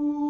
Ooh.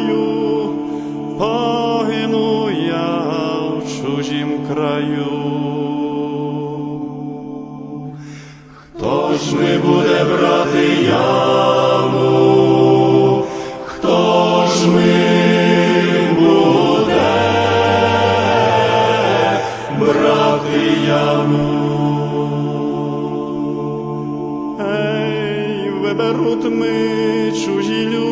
краю, погину я в чужім краю. Хто ж ми буде брати яму? Хто ж ми буде брати яму? Ми чужі люди,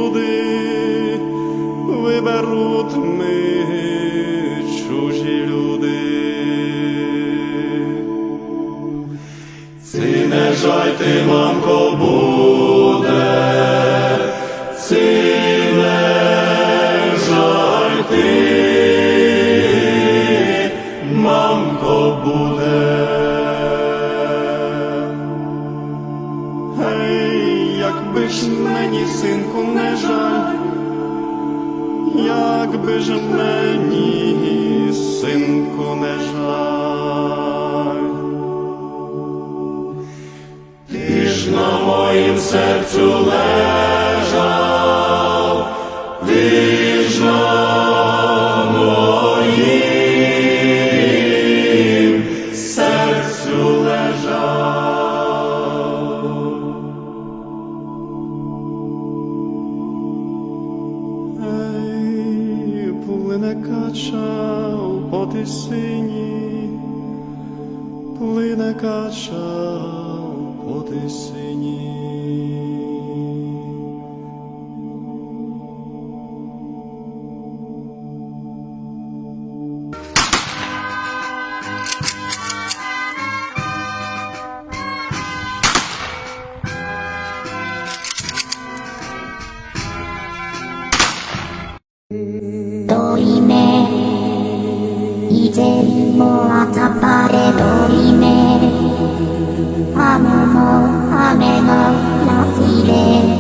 Жаль ти, мамко, буде, ці не жаль ти, мамко, буде. Гей, якби ж мені, синку, не жаль, якби ж мені, синку, не жаль. кача у поти сині, плине кача у поти сині. Mm-hmm. 以前も頭でのりめ。雨の雨の夏で